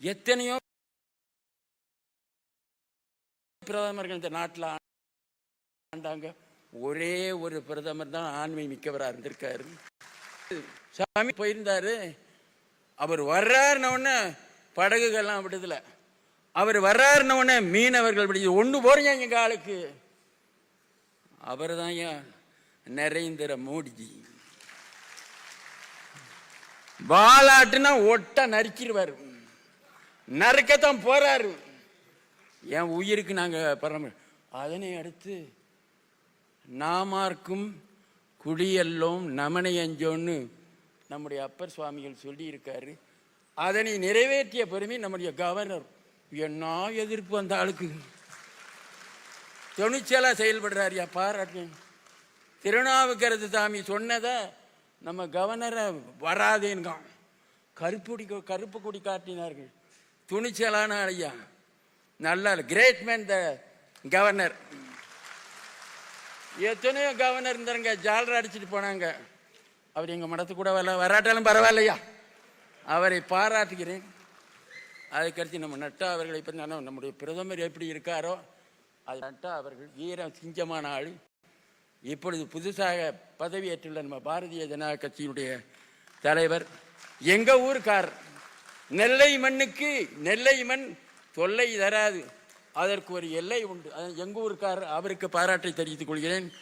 எத்தனையோ பிரதமர்கள் இந்த நாட்டில் ஆண்டாங்க. ஒரே ஒரு பிரதமர் தான் ஆண்மை மிக்கவராக இருந்திருக்காரு. சாமி போயிருந்தாரு. அவர் வர்றாருனவுடனே படகுகள்லாம் விடுதல. அவர் வர்றாருனவுடனே மீனவர்கள் விடுது. ஒன்று போறீங்க எங்கள் ஆளுக்கு? அவர் தான் நரேந்திர மோடிஜி. வாலாட்டுனா ஒட்ட நரிச்சிருவார் நறுக்கத்தான் போறாரு. என் உயிருக்கு நாங்கள் பரம அதனை அடுத்து நாமார்க்கும் குடியெல்லோம் நமனை அஞ்சோன்னு நம்முடைய அப்பர் சுவாமிகள் சொல்லியிருக்காரு. அதனை நிறைவேற்றிய பெருமை நம்முடைய கவர்னர். என்ன எதிர்ப்பு அந்த ஆளுக்கு? துணிச்சலாக செயல்படுறாருயா பாராட்டு. திருநாவுக்கரசு சாமி சொன்னதை நம்ம கவர்னரை வராதேன்கான் கருப்புடி கருப்பு கொடி காட்டினார்கள். துணிச்சலான ஐயா. நல்ல கிரேட் மேன் த கவர்னர் எத்தனையோ கவர்னர் இருந்தாருங்க. ஜாலரை அடிச்சிட்டு போனாங்க. அவர் எங்கள் மடத்து கூட வரல. வராட்டாலும் பரவாயில்லையா? அவரை பாராட்டுகிறேன். அதுக்கடுத்து நம்ம நட்டா அவர்களை பற்றி நான் நம்முடைய பிரதமர் எப்படி இருக்காரோ அது நட்டா அவர்கள் வீர சிஞ்சமான ஆள். இப்பொழுது புதுசாக பதவியேற்றுள்ள நம்ம பாரதிய ஜனதா கட்சியினுடைய தலைவர். எங்கள் ஊருக்கார்? நெல்லை மண்ணுக்கு நெல்லை மண் தொல்லை தராது. அதற்கு ஒரு எல்லை உண்டு. அது எங்க அவருக்கு பாராட்டை தெரிவித்துக் கொள்கிறேன்.